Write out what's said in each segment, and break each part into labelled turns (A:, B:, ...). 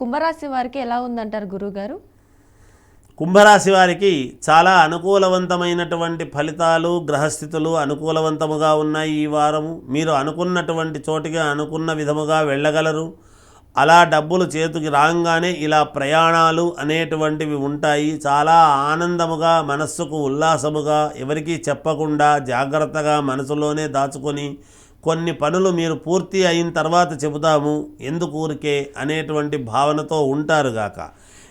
A: కుంభరాశి వారికి ఎలా ఉందంటారు గురుగారు
B: కుంభరాశి వారికి చాలా అనుకూలవంతమైనటువంటి ఫలితాలు గ్రహస్థితులు అనుకూలవంతముగా ఉన్నాయి ఈ వారము. మీరు అనుకున్నటువంటి చోటికి అనుకున్న విధముగా వెళ్ళగలరు. అలా డబ్బులు చేతికి రాగానే ఇలా ప్రయాణాలు అనేటువంటివి ఉంటాయి. చాలా ఆనందముగా మనస్సుకు ఉల్లాసముగా ఎవరికీ చెప్పకుండా జాగ్రత్తగా మనసులోనే దాచుకొని కొన్ని పనులు మీరు పూర్తి అయిన తర్వాత చెబుతాము ఎందుకు ఊరికే? అనేటువంటి భావనతో ఉంటారుగాక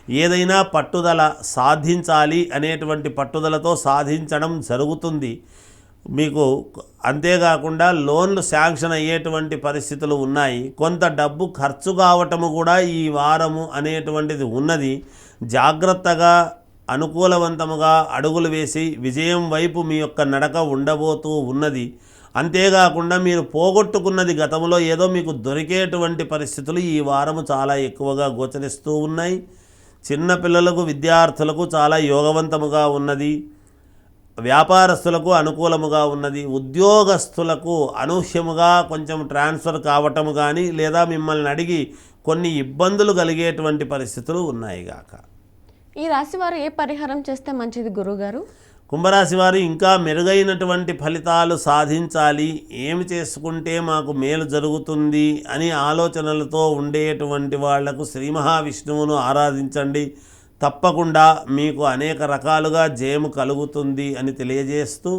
B: ఏదైనా పట్టుదల సాధించాలి అనేటువంటి పట్టుదలతో సాధించడం జరుగుతుంది. మీకు అంతేకాకుండా లోన్లు శాంక్షన్ అయ్యేటువంటి పరిస్థితులు ఉన్నాయి. కొంత డబ్బు ఖర్చు కావటము కూడా ఈ వారము అనేటువంటిది ఉన్నది. జాగ్రత్తగా అనుకూలవంతముగా అడుగులు వేసి విజయం వైపు మీ యొక్క నడక ఉండబోతూ ఉన్నది. అంతేకాకుండా మీరు పోగొట్టుకున్నది గతంలో ఏదో మీకు దొరికేటువంటి పరిస్థితులు ఈ వారము చాలా ఎక్కువగా గోచరిస్తూ ఉన్నాయి. చిన్నపిల్లలకు విద్యార్థులకు చాలా యోగవంతముగా ఉన్నది. వ్యాపారస్తులకు అనుకూలముగా ఉన్నది. ఉద్యోగస్తులకు అనూహ్యముగా కొంచెం ట్రాన్స్ఫర్ కావటము కానీ లేదా మిమ్మల్ని అడిగి కొన్ని ఇబ్బందులు కలిగేటువంటి పరిస్థితులు ఉన్నాయి గాక.
A: ఈ రాశి వారు ఏ పరిహారం చేస్తే మంచిది గురువుగారు
B: కుంభరాశి వారు ఇంకా మెరుగైనటువంటి ఫలితాలు సాధించాలి. ఏమి చేసుకుంటే మాకు మేలు జరుగుతుంది అని ఆలోచనలతో ఉండేటువంటి వాళ్ళకు శ్రీ మహావిష్ణువును ఆరాధించండి. తప్పకుండా మీకు అనేక రకాలుగా జయము కలుగుతుంది అని తెలియజేస్తూ